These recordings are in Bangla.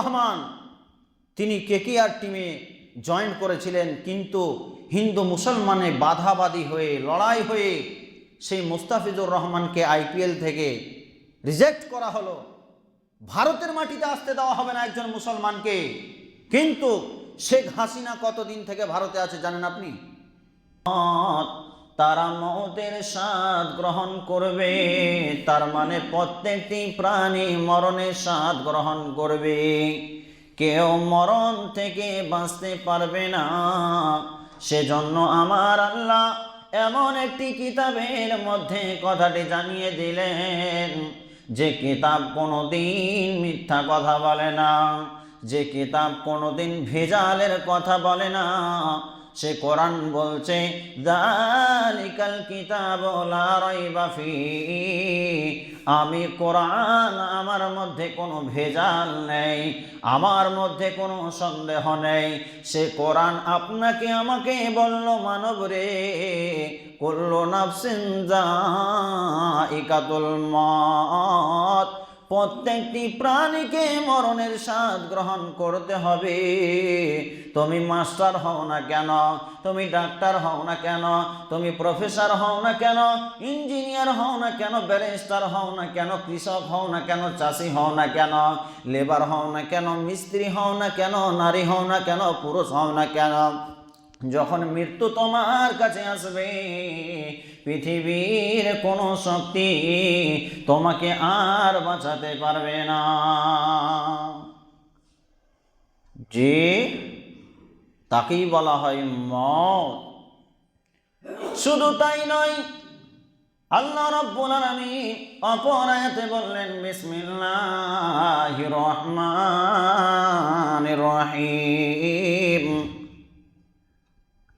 রহমান। তিনি কেকিআর টিমে জয়েন করেছিলেন, কিন্তু হিন্দু মুসলমানে বাধাবাদী হয়ে, লড়াই হয়ে সেই মুস্তাফিজুর রহমানকে আইপিএল থেকে রিজেক্ট করা হলো। ভারতের মাটিতে আসতে দেওয়া হবে না একজন মুসলমানকে। কিন্তু শেখ হাসিনা কতদিন থেকে ভারতে আছে জানেন আপনি? তারা মতের স্বাদ গ্রহণ করবে। তার মানে প্রত্যেকটি প্রাণী মরণের স্বাদ গ্রহণ করবে। কেউ মরণ থেকে বাঁচতে পারবে না। সেজন্য আমার আল্লাহ এমন একটি কিতাবের মধ্যে কথাটি জানিয়ে দিলেন, যে কিতাব কোনোদিন মিথ্যা কথা বলে না, যে কিতাব কোনোদিন ভেজালের কথা বলে না সে কোরআন বলছে জালিকাল কিতাব লা রাইবা আমি কোরআন আমার মধ্যে কোনো ভেজাল নেই, আমার মধ্যে কোনো সন্দেহ নেই। সে কোরআন আপনাকে আমাকে বলল, মানব রে, কুল্লু নাফসিন জাইকাতুল মত প্রত্যেকটি প্রাণীকে মরণের স্বাদ গ্রহণ করতে হবে তুমি মাস্টার হও না কেন তুমি ডাক্তার হও না কেন তুমি প্রফেসর হও না কেন ইঞ্জিনিয়ার হও না কেন ব্যারিস্টার হও না কেন কৃষক হও না কেন চাষি হও না কেন লেবার হও না কেন মিস্ত্রি হও না কেন নারী হও না কেন পুরুষ হও না কেন যখন মৃত্যু তোমার কাছে আসবে পৃথিবীর কোনো শক্তি তোমাকে আর বাঁচাতে পারবে না। যে তাকেই বলা হয় মত শুধু তাই নয়, আল্লাহ রাব্বুল আলামিন অপর বললেন, বিসমিল্লাহির রহমানির রহিম।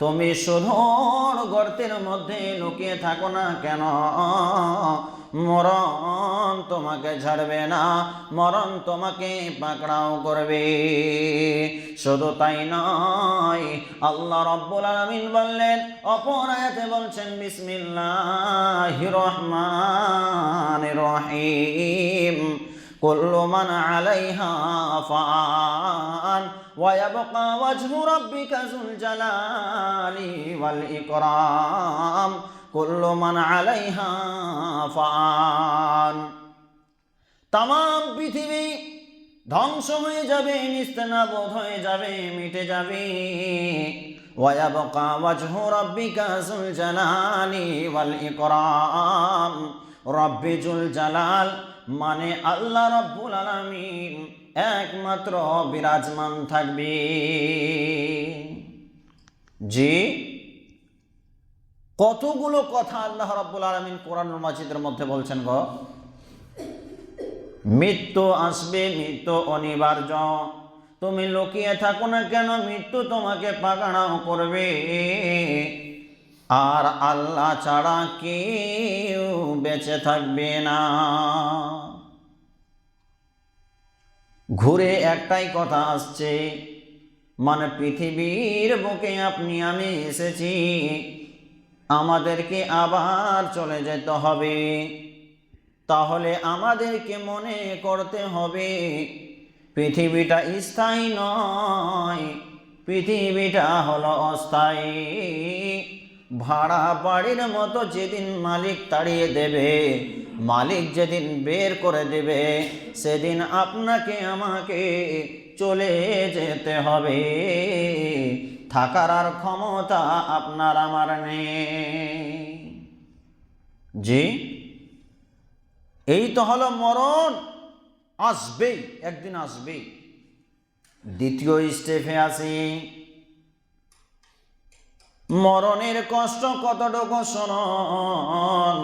তুমি সুধর গর্তের মধ্যে লুকিয়ে থাকো না কেন? মরণ তোমাকে ছাড়বে না, মরণ তোমাকে পাকড়াও করবে। শুধু তাই নয়, আল্লাহ রব্বুল আলামিন বললেন, অপর আয়াতে বলছেন, বিসমিল্লাহির রহমানির রহিম। كل من عليها فان ويبقى وجه ربك ذو الجلال والإكرام كل من عليها فان তাম পৃথিবী ধ্বংস হয়ে যাবে নিস্তেনাবোধ হয়ে যাবে মিটে যাবে ওয়াবকা ওয়াজহু রাব্বিকা যুল জালালি ওয়াল ইকরাম রব্বিজুল জালাল মানে আল্লাহ রব্বুল আলামিন একমাত্র বিরাজমান থাকবে। জি? কতগুলো কথা আল্লাহ রব্বুল আলমিন কোরআনুল মাজিদের মধ্যে বলছেন গো? মৃত্যু আসবে, মৃত্যু অনিবার্য। তুমি লুকিয়ে থাকো না কেন? মৃত্যু তোমাকে পাকাড়াও করবে। আর আল্লাহ ছাড়া কেউ বেঁচে থাকবে না। ঘুরে একটাই কথা আসছে মানে পৃথিবীর বুকে আপনি, আমি এসেছি, আমাদেরকে আবার চলে যেতে হবে। তাহলে আমাদেরকে মনে করতে হবে, পৃথিবীটা স্থায়ী নয়, পৃথিবীটা হলো অস্থায়ী। ভাড়া বাড়ির মতো যেদিন মালিক তাড়িয়ে দেবে, মালিক যেদিন বের করে দেবে, সেদিন আপনাকে, আমাকে চলে যেতে হবে। থাকার আর ক্ষমতা আপনার আমার নেই। জি? এই তো হলো মরণ। আসবেই, একদিন আসবেই। দ্বিতীয় স্টেপে আসি। মরণের কষ্ট কতটুকু শোনন?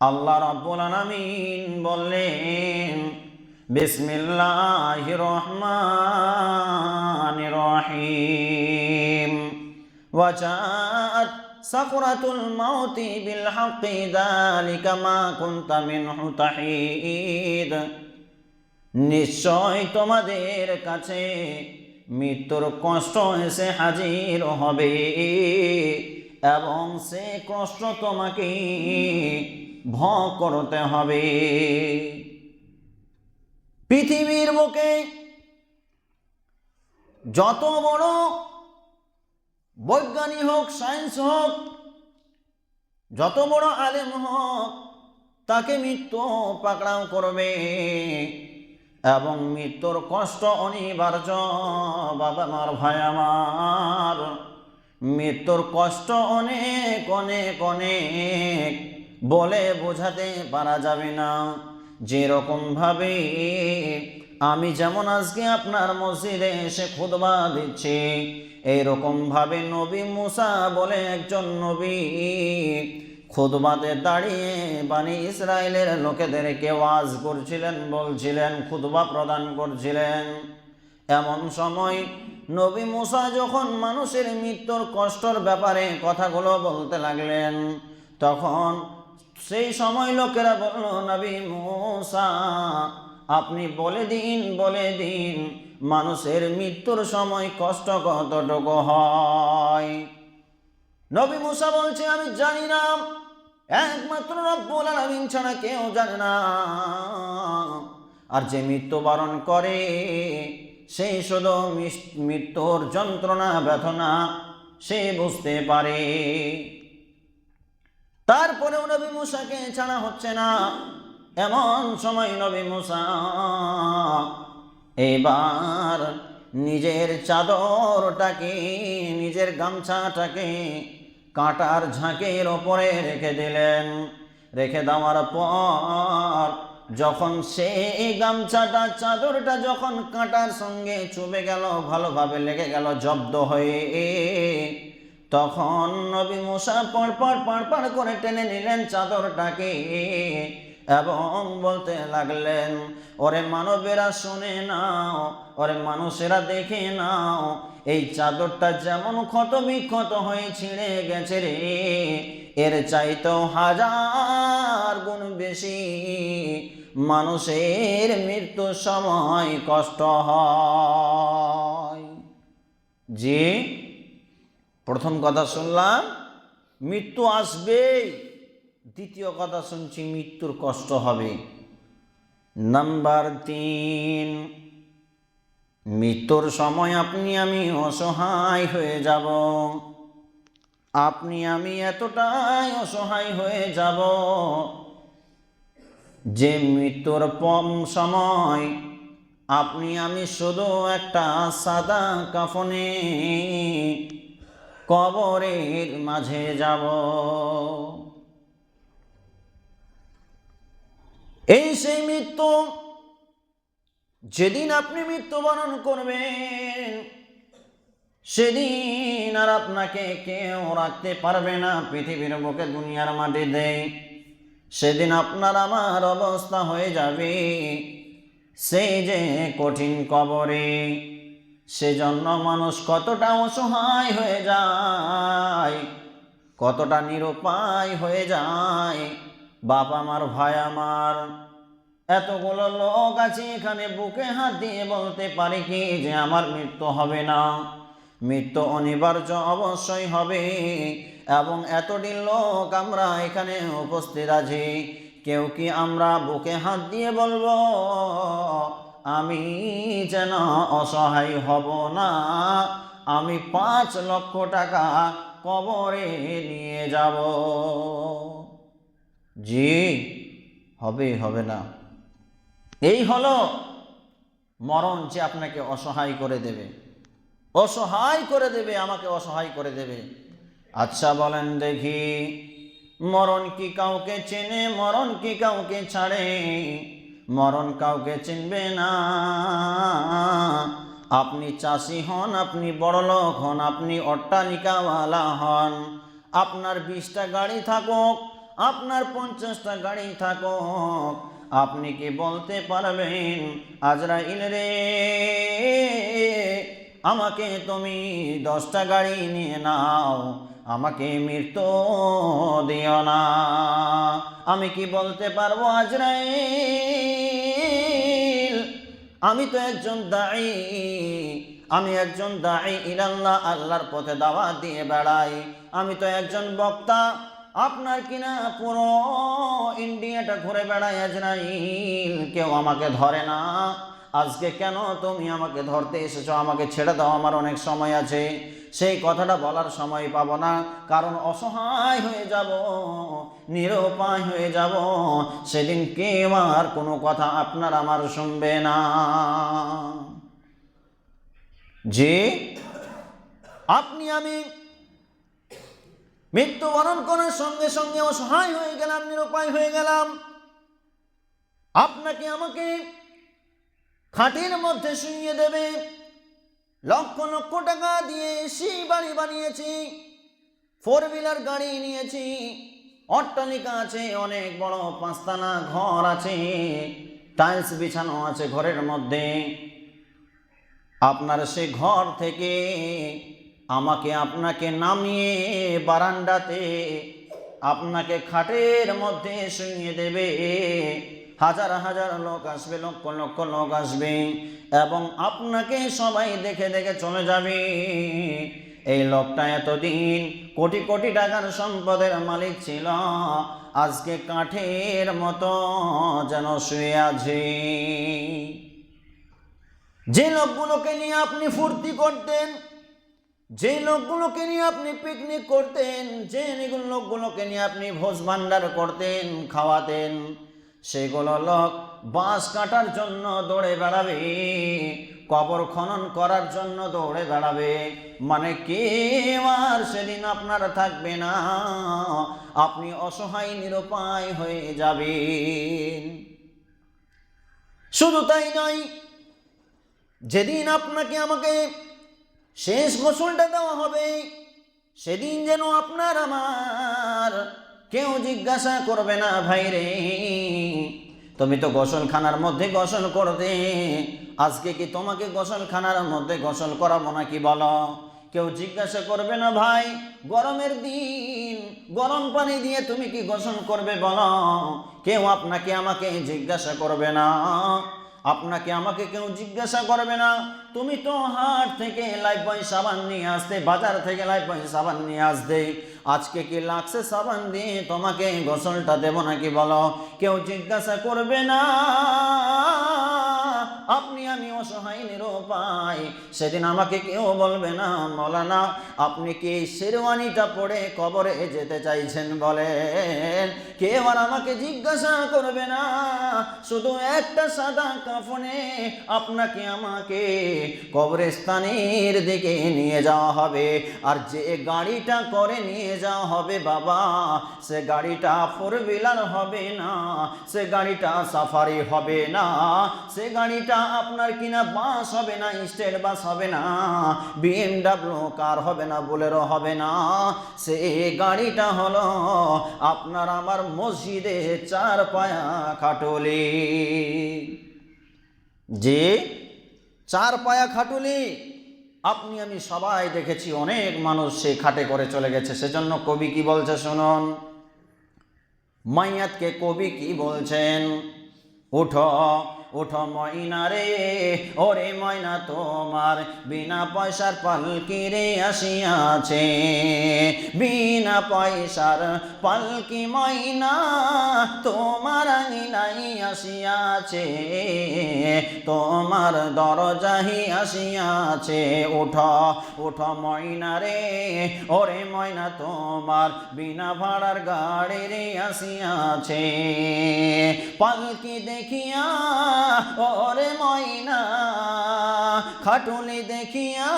আল্লাহ রাব্বুল আলামিন বললেন, বিসমিল্লাহির রহমানির রহিম। সাকুরাতুল মাউতি বিল হাক্কি, যালিকা মা কুনতা মিনহু তাহিদ। নিশ্চয় তোমাদের কাছে মৃত্যুর কষ্ট এসে হাজির হবে, এবং সে কষ্ট তোমাকে ভোগ করতে হবে। পৃথিবীর বুকে যত বড় বৈজ্ঞানিক হোক, সায়েন্স হোক, যত বড় আলেম হোক, তাকে মৃত্যু পাকড়াও করবে। এবং মৃত্যুর কষ্ট অনিবার্য, বাবা আমার ভাই আমার। মৃত্যুর কষ্ট অনেক অনেক অনেক বলে বোঝাতে পারা যাবে না। যেরকমভাবে আমি যেমন আজকে আপনার মসজিদে এসে খুদবা দিচ্ছি এইরকমভাবে নবী মুসা বলে একজন নবী খুদবাতে দাঁড়িয়ে বানি ইসরায়েলের লোকেদেরকে ওয়াজ করছিলেন, বলছিলেন খুদবা প্রদান করছিলেন। এমন সময় নবী মুসা যখন মানুষের মৃত্যুর কষ্টর ব্যাপারে কথাগুলো বলতে লাগলেন, তখন সেই সময় লোকেরা বলল, নবী মুসা, আপনি বলে দিন বলে দিন, মানুষের মৃত্যুর সময় কষ্ট কতটুকু হয়? নবী মুসা বলছে, আমি জানি না। একমাত্র রব্বুল আলামিন ছাড়া কেউ জানে না। আর যে মৃত্যুবরণ করে সেই শুধু মৃত্যুর যন্ত্রণা, ব্যথনা, সে বুঝতে পারে। তারপরেও নবী মুসাকে ছাড়া হচ্ছে না। এমন সময় নবী মুসা এবার নিজের চাদরটাকে, নিজের গামছাটাকে কাঁটার ঝাঁকের ওপরে রেখে দিলেন। রেখে দেওয়ার পর যখন সে এই গামছাটা, চাদরটা যখন কাঁটার সঙ্গে চুবে গেল, ভালোভাবে লেগে গেল, জব্দ হয়ে, তখন নবী মুসা পড় পড় করে টেনে নিলেন চাদরটাকে। এবং বলতে লাগলেন, ওরে মানবেরা শুনে নাও, ওরে মানুষেরা দেখে নাও, এই চাদরটা যেমন ক্ষত বিক্ষত হয়ে ছিঁড়ে গেছে রে, এর চাইতেও হাজার গুণ বেশি মানুষের মৃত্যুর সময় কষ্ট হয়। জি, প্রথম কথা শুনলাম, মৃত্যু আসবেই। দ্বিতীয় কথা শুনছি, মৃত্যুর কষ্ট হবে। নাম্বার তিন, মৃত্যুর সময় আপনি, আমি অসহায় হয়ে যাব। আপনি, আমি এতটাই অসহায় হয়ে যাব যে মৃত্যুর পম সময় আপনি, আমি শুধু একটা সাদা কাফনে কবরের মাঝে যাব। এই সেই মৃত্যু যেদিন আপনি মৃত্যুবরণ করবেন, সেদিন আর আপনাকে কেউ রাখতে পারবে না পৃথিবীর বুকে, দুনিয়ার মাটি দেয় সেদিন আপনার আমার অবস্থা হয়ে যাবে সেই যে কঠিন কবরে। সেজন্য মানুষ কতটা অসহায় হয়ে যায়, কতটা নিরুপায় হয়ে যায় বাপ আমার, ভাই আমার, এতগুলো লোক আছে এখানে বুকে হাত দিয়ে বলতে পারে কি যে আমার মৃত্যু হবে না? মৃত্যু অনিবার্য অবশ্যই হবে এবং এতটি লোক আমরা এখানে উপস্থিত আছি। কেউ কি আমরা বুকে হাত দিয়ে বলব, আমি যেন অসহায় হব না, আমি পাঁচ লক্ষ টাকা কবরে নিয়ে যাব জি, হবে হবে না। এই হলো মরণ যে আপনাকে অসহায় করে দেবে। অসহায় করে দেবে, আমাকে অসহায় করে দেবে। আচ্ছা বলেন দেখি, মরণ কি কাউকে চেনে, মরণ কি কাউকে ছাড়ে? মরণ কাউকে চিনবে না। আপনি চাষি হন, আপনি বড়লোক হন, আপনি অট্টালিকাওয়ালা হন, আপনার বিশটা গাড়ি থাকুক আপনার পঞ্চাশটা গাড়ি থাকুক। আপনি কি বলতে পারবেন, আজরাইল রে? আমাকে তুমি দশটা গাড়ি নিয়ে নাও, আমাকে মৃত্যু দিও না। আমি কি বলতে পারব, আজরাইল? আমি তো একজন দায়ী, আমি একজন দায়ী ইলাল্লাহ, আল্লাহর পথে দাওয়া দিয়ে বেড়াই। আমি তো একজন বক্তা আপনার কিনা পুরো ইন্ডিয়াটা ঘুরে বেড়ায় আজরাইল কেউ আমাকে ধরে না। আজকে কেন তুমি আমাকে ধরতে এসেছ? আমাকে ছেড়ে দাও, আমার অনেক সময় আছে। সেই কথাটা বলার সময় পাবো না। কারণ অসহায় হয়ে যাব, নিরুপায় হয়ে যাব। সেদিন কেউ আর কোনো কথা আপনার আমার শুনবে না। যে আপনি আমি মৃত্যুবরণ করার সঙ্গে সঙ্গে অসহায় হয়ে গেলাম, নিরুপায় হয়ে গেলাম। আপনাকে আমাকে খাটের মধ্যে শুইয়ে দেবে। লক্ষ লক্ষ টাকা দিয়ে সেই বাড়ি বানিয়েছি ফোর হুইলার গাড়ি নিয়েছি, অট্টালিকা আছে, অনেক বড় পাঁচতানা ঘর আছে টাইলস বিছানো আছে ঘরের মধ্যে। আপনার সে ঘর থেকে আমাকে আপনাকে নামিয়ে বারান্দাতে আপনাকে খাটের মধ্যে শুইয়ে দেবে। হাজার হাজার লোক আসবে, লক্ষ লক্ষ লোক আসবে এবং আপনাকে সবাই দেখে দেখে চলে যাবে। এই লোকটা এতদিন কোটি কোটি টাকার সম্পদের মালিক ছিল, আজকে কাঠের মতো যেন শুয়ে আছে। যে লোকগুলোকে নিয়ে আপনি ফুর্তি করতেন যে লোকগুলোকে নিয়ে আপনি পিকনিক করতেন, যে লোকগুলোকে নিয়ে আপনি ভোজ ভান্ডার করতেন, খাওয়াতেন, সেগুলো লোক বাঁশ কাটার জন্য দৌড়ে বেড়াবে, কবর খনন করার জন্য দৌড়ে বেড়াবে। মানে কে আর সেদিন আপনার থাকবে না, আপনি অসহায়, নিরুপায় হয়ে যাবেন। শুধু তাই নয়, যেদিন আপনাকে আমাকে শেষ গোসলটা দেওয়া হবে। সেদিন যেন আপনার আমার কেউ জিজ্ঞাসা করবে না, ভাই রে, তুমি তো গোসলখানার মধ্যে গোসল করতে আজকে কি তোমাকে গোসলখানার মধ্যে গোসল করাবো নাকি বলো? কেউ জিজ্ঞাসা করবে না, ভাই, গরমের দিন, গরম পানি দিয়ে তুমি কি গোসল করবে বলো? কেউ আপনাকে, আমাকে জিজ্ঞাসা করবে না। আপনাকে আমাকে কেউ জিজ্ঞাসা করবে না। তুমি তো হাট থেকে লাইফ বয় সাবান নিয়ে আসতে, বাজার থেকে লাইফ বয় সাবান নিয়ে আসতে। আজকে কি লাগছে সাবান দিয়ে তোমাকে গোসলটা দেব নাকি বলো? কেউ জিজ্ঞাসা করবে না। আপনি আমি অসহায়, নিরুপায়। সেদিন আমাকে কেউ বলবে না, মলানা, আপনি কি শেরওয়ানিটা পড়ে কবরে যেতে চাইছেন বলেন? কেউ আর আমাকে জিজ্ঞাসা করবে না, শুধু একটা সাদা কাফনে আপনাকে আমাকে কবরস্থানের দিকে নিয়ে যাওয়া হবে। আর যে গাড়িটা করে নিয়ে যাওয়া হবে, বাবা, সে গাড়িটা ফোর হুইলার হবে না, সে গাড়িটা সাফারি হবে না, সে গাড়িটা আপনার কিনা বাস হবে না, স্টেট বাস হবে না বিএমডাব্লিউ কার হবে না, বোলেরো হবে না। সে গাড়িটা হলো আপনার আমার মসজিদে চার পায়া খাটলি। যে চার পায়া খাটুলি, আপনি আমি সবাই দেখেছি, অনেক মানুষ সে খাটে করে চলে গেছে। সেজন্য কবি কি বলছে শুনুন? মাইয়াতকে কবি কি বলছেন? উঠো। উঠো ময়না রে, ওরে ময়না তোমার। বিনা পয়সার পালকি রে আসিয়াছে? বিনা পয়সার পালকি ময়না তোমার আঙিনাই আসিয়াছে? তোমার দরজাহি আসিয়াছে। উঠো উঠো ময়না রে, ওরে ময়না তোমার। বিনা ভাড়ার গাড়ি রে আসিয়াছে পালকি দেখিয়া ওরে ময়না খাটুলি দেখিয়া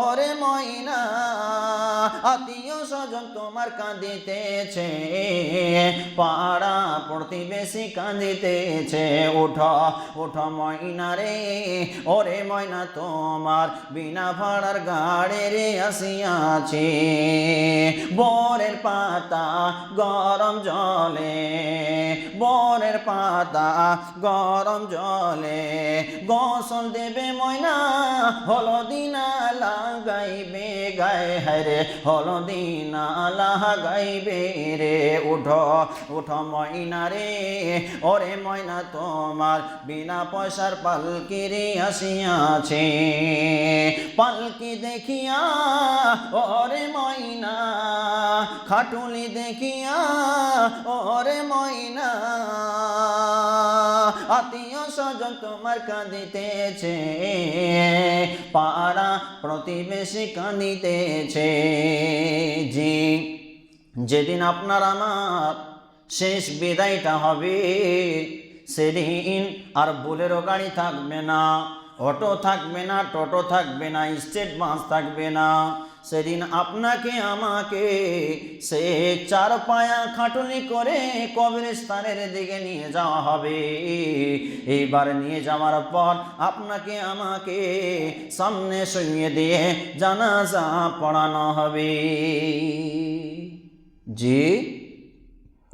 ওরে ময়না আত্মীয় স্বজন তোমার কাঁদিতেছে, পাড়া প্রতিবেশী কাঁদিতেছে। উঠো উঠো ময়না রে, ওরে ময়না তোমার বিনা ভাড়ার গাড়ি রে আসিয়াছে। বরের পাতা গরম জলে, বরের পাতা গরম জলে। গোসল দেবে ময়না হলদি না লাগাইবে গায়ে হরে হলদি না লাগাইবে রে, উঠো উঠো ময়না রে। ওরে ময়না, তোমার বিনা পয়সার পালকি রে আসিয়াছে। পালকি দেখিয়া, ওরে ময়না, খাটুলি দেখিয়া, ওরে ময়না। আত্মীয় স্বজন তোমার কাঁদিতেছে, পাড়া প্রতিবেশী কাঁদিতেছে। জি, যেদিন আপনার আমার শেষ বিদায়টা হবে, সেদিন আর বোলেরো গাড়ি থাকবে না, অটো থাকবে না, টোটো থাকবে না, স্টেট বাস থাকবে না। সেদিন আপনাকে, আমাকে সে চার পায়া খাটুনি করে কবরস্থানের দিকে নিয়ে যাওয়া হবে। এইবার নিয়ে যাওয়ার পর আপনাকে, আমাকে সামনে শুইয়ে দিয়ে জানাজা পড়ানো হবে। জি,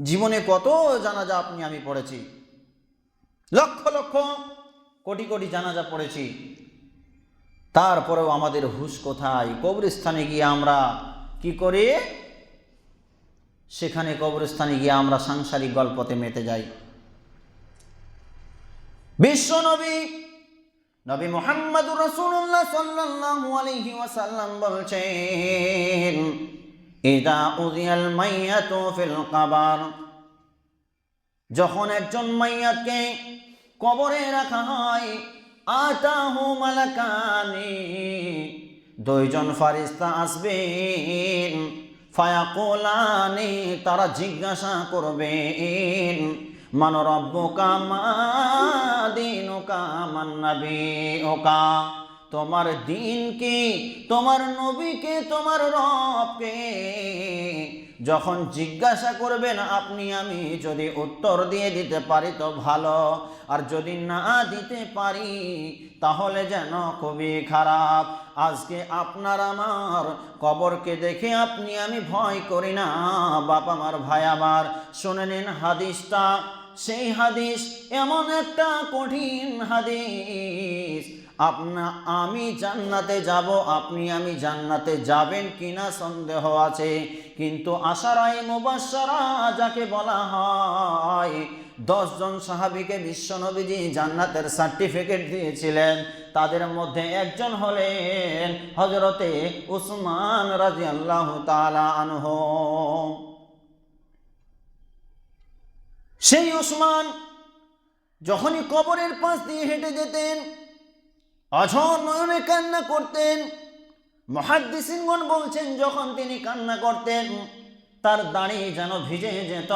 জীবনে কত জানাজা আপনি, আমি পড়েছি। লক্ষ লক্ষ, কোটি কোটি জানাজা পড়েছি। তারপরেও আমাদের হুশ কোথায়? কবরস্থানে গিয়ে আমরা কি করি? সেখানে কবরস্থানে গিয়ে আমরা সাংসারিক গল্পতে মেতে যাই। বিশ্ব নবী নবী মোহাম্মদ রসুল্লাহ সাল্লাল্লাহু আলাইহি ওয়াসাল্লাম বলছেন, ইদা উদিয়াল ফিল কবর। যখন একজন মাইয়াতকে কবরে রাখা হয় আতাহু মালাকানি। দুইজন ফারিস্তা আসবেন। ফায়াকুলানি, তারা জিজ্ঞাসা করবেন, মান রব্বুকা মা দিনুকা মান নাবিউকা? তোমার দিন কি? তোমার নবীকে তোমার রবকে যখন জিজ্ঞাসা করবেন, আপনি আমি যদি উত্তর দিয়ে দিতে পারি তো ভালো। আর যদি না দিতে পারি, তাহলে যেন খুবই খারাপ। আজকে আপনার আমার কবরকে দেখে আপনি আমি ভয় করি না। বাপ আমার ভাই আমার, শুনে নিন হাদিসটা। সেই হাদিস এমন একটা কঠিন হাদিস। আপনা, আমি জান্নাতে যাব, আপনি আমি জান্নাতে যাবেন কিনা সন্দেহ আছে। কিন্তু আশারাই মুবাসারা যাকে বলা হয়, দশজন সাহাবিকে বিশ্বনবীজি জান্নাতের সার্টিফিকেট দিয়েছিলেন। তাদের মধ্যে একজন হলেন হজরতে উসমান রাজি আল্লাহ আনহ। সেই উসমান, যখনই কবরের পাশ দিয়ে হেঁটে যেতেন অঝর নয়নে কান্না করতেন। মহাদ্দিসিনগণ বলছেন, যখন তিনি কান্না করতেন, তার দাড়ি যেন ভিজে যেত।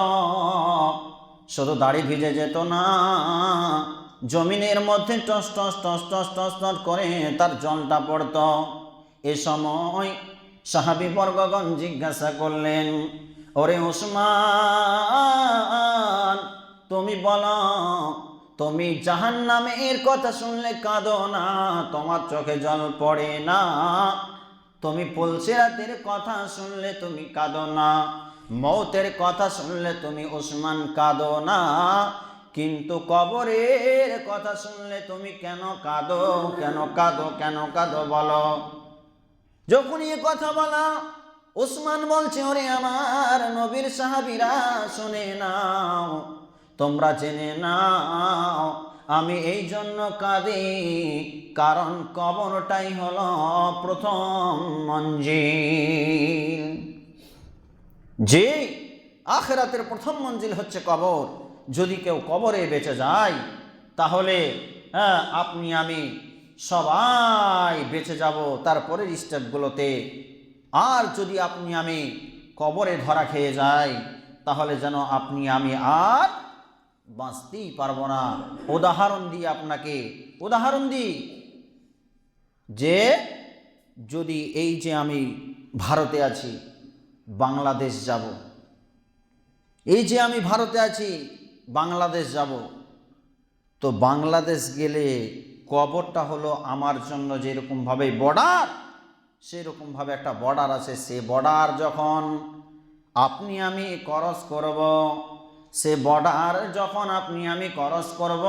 শুধু দাড়ি ভিজে যেত না, জমিনের মধ্যে টস টস টস টস টস টস করে তার জলটা পড়ত। এ সময় সাহাবি বর্গগণ জিজ্ঞাসা করলেন, ওরে উসমান তুমি বলো তুমি জাহান নামে এর কথা শুনলে কাঁদো না, তোমার চোখে জল পড়ে না। তুমি পুলসিরাতের কথা শুনলে তুমি কাঁদো না মৌতের কথা শুনলে তুমি উসমান কাঁদো না। কিন্তু কবরের কথা শুনলে তুমি কেন কাঁদো কেন কাঁদো কেন কাঁদো বলো। যখন এ কথা বলা, উসমান বলছে, ওরে আমার নবীর সাহাবিরা, শুনে নাও। তোমরা জেনে নাও, আমি এই জন্য কাঁদি, কারণ কবরটাই হল প্রথম মঞ্জিল। যে আখেরাতের প্রথম মঞ্জিল হচ্ছে কবর। যদি কেউ কবরে বেঁচে যায়, তাহলে হ্যাঁ আপনি, আমি সবাই বেঁচে যাব তারপরের স্টেপগুলোতে। আর যদি আপনি, আমি কবরে ধরা খেয়ে যাই, তাহলে যেন আপনি, আমি আর বাঁচতেই পারব না। উদাহরণ দিই আপনাকে। উদাহরণ দিই। যে যদি এই যে আমি ভারতে আছি, বাংলাদেশ যাব। এই যে আমি ভারতে আছি, বাংলাদেশ যাব। তো বাংলাদেশ গেলে কবরটা হলো আমার জন্য যেরকমভাবে বর্ডার, সেরকমভাবে একটা বর্ডার আছে। সে বর্ডার যখন আপনি আমি করস করব সে বর্ডার যখন আপনি আমি করস করব,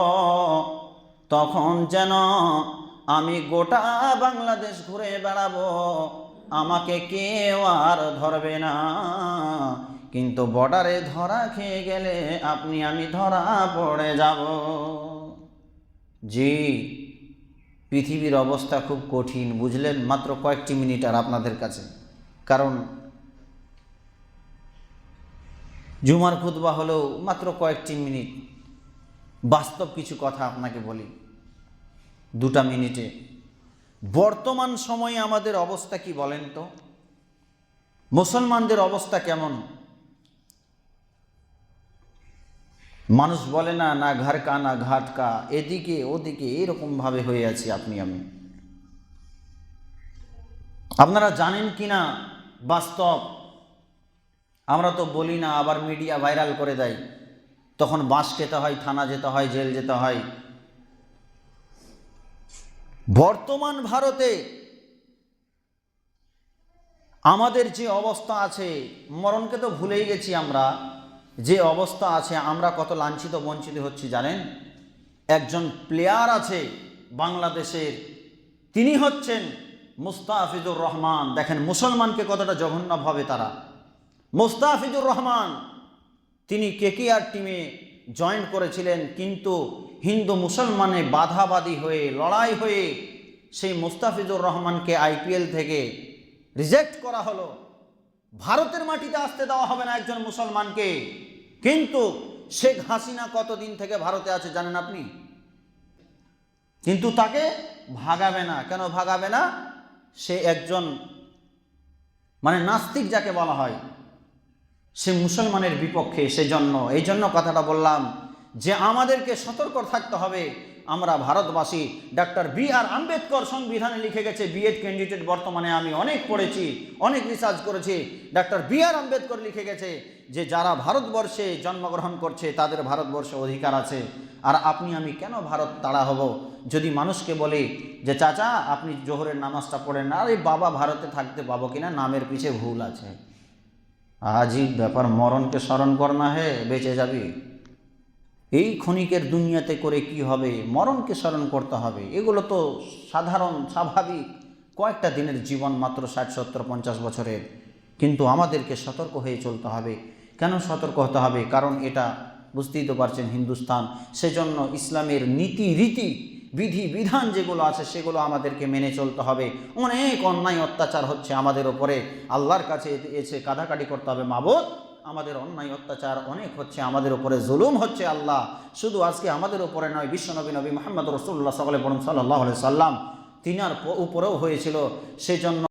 তখন যেন আমি গোটা বাংলাদেশ ঘুরে বেড়াবো। আমাকে কেউ আর ধরবে না। কিন্তু বর্ডারে ধরা খেয়ে গেলে আপনি আমি ধরা পড়ে যাব। জি, পৃথিবীর অবস্থা খুব কঠিন, বুঝলেন? মাত্র কয়েকটি মিনিট আর আপনাদের কাছে। কারণ জুমার খুতবা হলেও মাত্র কয়েকটি মিনিট। বাস্তব কিছু কথা আপনাকে বলি। দুটা মিনিটে। বর্তমান সময়ে আমাদের অবস্থা কি বলেন তো? মুসলমানদের অবস্থা কেমন? মানুষ বলে না না ঘর কা, না ঘাট কা, এদিকে ওদিকে এরকমভাবে হয়ে আছি আপনি, আমি। আপনারা জানেন কি না বাস্তব। আমরা তো বলি না, আবার মিডিয়া ভাইরাল করে দেয়। তখন বাঁশ খেতে হয়, থানা যেতে হয়, জেল যেতে হয়। বর্তমান ভারতে আমাদের যে অবস্থা আছে, মরণকে তো ভুলেই গেছি আমরা। যে অবস্থা আছে, আমরা কত লাঞ্ছিত, বঞ্চিত হচ্ছি জানেন? একজন প্লেয়ার আছে বাংলাদেশের, তিনি হচ্ছেন মুস্তাফিজুর রহমান। দেখেন, মুসলমানকে কতটা জঘন্যভাবে তারা। মুস্তাফিজুর রহমান, তিনি কেকেআর টিমে জয়েন করেছিলেন, কিন্তু হিন্দু মুসলমানে বাধাবাদী হয়ে, লড়াই হয়ে সেই মোস্তাফিজুর রহমানকে আইপিএল থেকে রিজেক্ট করা হলো। ভারতের মাটিতে আসতে দেওয়া হবে না একজন মুসলমানকে। কিন্তু শেখ হাসিনা কতদিন থেকে ভারতে আছে জানেন আপনি? কিন্তু তাকে ভাগাবে না। কেন ভাগাবে না? সে একজন মানে নাস্তিক যাকে বলা হয়। সে মুসলমানের বিপক্ষে সেজন্য এই জন্য কথাটা বললাম যে আমাদেরকে সতর্ক থাকতে হবে। আমরা ভারতবাসী, ডাক্তার বি আর আম্বেদকর সংবিধানে লিখে গেছে বিএড ক্যান্ডিডেট বর্তমানে আমি অনেক পড়েছি, অনেক রিসার্চ করেছি। ডাক্তার বি আর আম্বেদকর লিখে গেছে যে যারা ভারতবর্ষে জন্মগ্রহণ করছে, তাদের ভারতবর্ষে অধিকার আছে। আর আপনি, আমি কেন ভারত তাড়া হব? যদি মানুষকে বলি যে, চাচা, আপনি জোহরের নামাজটা পড়েন না। আরে বাবা, ভারতে থাকতে পাবো কিনা? নামের পিছে ভুল আছে। আজই ব্যাপার মরণকে স্মরণ কর না হে, বেঁচে যাবি। এই ক্ষণিকের দুনিয়াতে করে কি হবে? মরণকে স্মরণ করতে হবে। এগুলো তো সাধারণ, স্বাভাবিক। কয়েকটা দিনের জীবন মাত্র ষাট, সত্তর, পঞ্চাশ বছরের। কিন্তু আমাদেরকে সতর্ক হয়ে চলতে হবে। কেন সতর্ক হতে হবে? কারণ এটা বুঝতেই তো পারছেন হিন্দুস্তান সেজন্য ইসলামের নীতি রীতি বিধি, বিধান যেগুলো আছে সেগুলো আমাদেরকে মেনে চলতে হবে। অনেক অন্যায় অত্যাচার হচ্ছে আমাদের ওপরে। আল্লাহর কাছে এসে কাদাকাটি করতে হবে মাবত আমাদের অন্যায় অত্যাচার অনেক হচ্ছে আমাদের উপরে জুলুম হচ্ছে আল্লাহ। শুধু আজকে আমাদের উপরে নয় বিশ্বনবী নবী মোহাম্মদ রসুল্লাহ সকলে বরং সাল্লাহ সাল্লাম তিনার উপরেও হয়েছিল। সেই জন্য